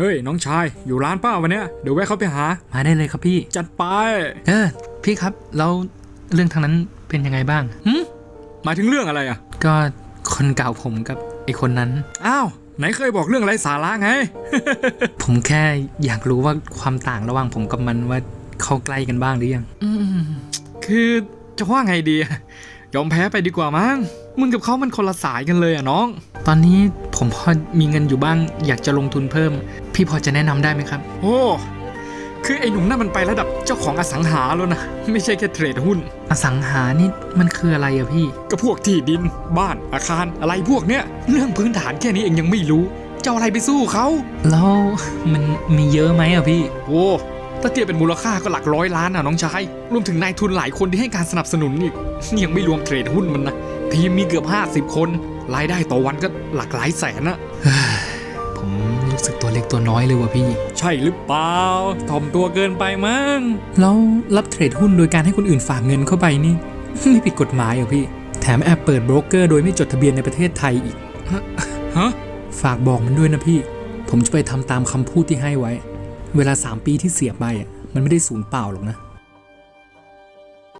เฮ้ย น้องชายอยู่ร้านป้าวันเนี้ยเดี๋ยวแวะเข้าไปหา มาได้เลยครับพี่ จัดไป เออ พี่ครับแล้วเรื่องทางนั้นเป็นยังไงบ้างหึหมายถึงเรื่องอะไรอะ ก็คนเก่าผมกับไอคนนั้น อ้าว ไหนเคยบอกเรื่องไรสาระไง ผมแค่อยากรู้ว่าความต่างระหว่างผมกับมันว่าเข้าใกล้กันบ้างหรือยัง อืม คือจะว่าไงดีอะ ยอมแพ้ไปดีกว่ามั้งมึงกับเขามันคนละสายกันเลยอะน้อง ตอนนี้ผมพอมีเงินอยู่บ้าง อยากจะลงทุนเพิ่ม พี่พอจะแนะนำได้ไหมครับ โอ้คือไอ้หนุ่มนั่นมันไประดับเจ้าของอสังหาแล้วนะ ไม่ใช่แค่เทรดหุ้น อสังหานี่มันคืออะไรอะพี่ ก็พวกที่ดิน บ้านอาคารอะไรพวกเนี้ยเรื่องพื้นฐานแค่นี้เองยังไม่รู้จะเอาอะไรไปสู้เขาแล้วมันมีเยอะไหมอะพี่ โอ้ ถ้าเทียบเป็นมูลค่าก็หลักร้อยล้านอะน้องชาย รวมถึงนายทุนหลายคนที่ให้การสนับสนุนอีกนี่ยังไม่รวมเทรดหุ้นมันนะ ทีมมีเกือบ 50 คน รายได้ต่อวันก็หลักหลายแสนอะผมรู้สึกตัวเล็กตัวน้อยเลยว่ะพี่ ใช่หรือเปล่าถ่อมตัวเกินไปมั้ง แล้วรับเทรดหุ้นโดยการให้คนอื่นฝากเงินเข้าไปนี่ ไม่ผิดกฎหมายเหรอพี่ แถมแอบเปิดโบรกเกอร์โดยไม่จดทะเบียนในประเทศไทยอีก ฮะ ฝากบอกมันด้วยนะพี่ ผมจะไปทำตามคำพูดที่ให้ไว้ เวลา 3 ปีที่เสียไปอะมันไม่ได้สูญเปล่าหรอกนะ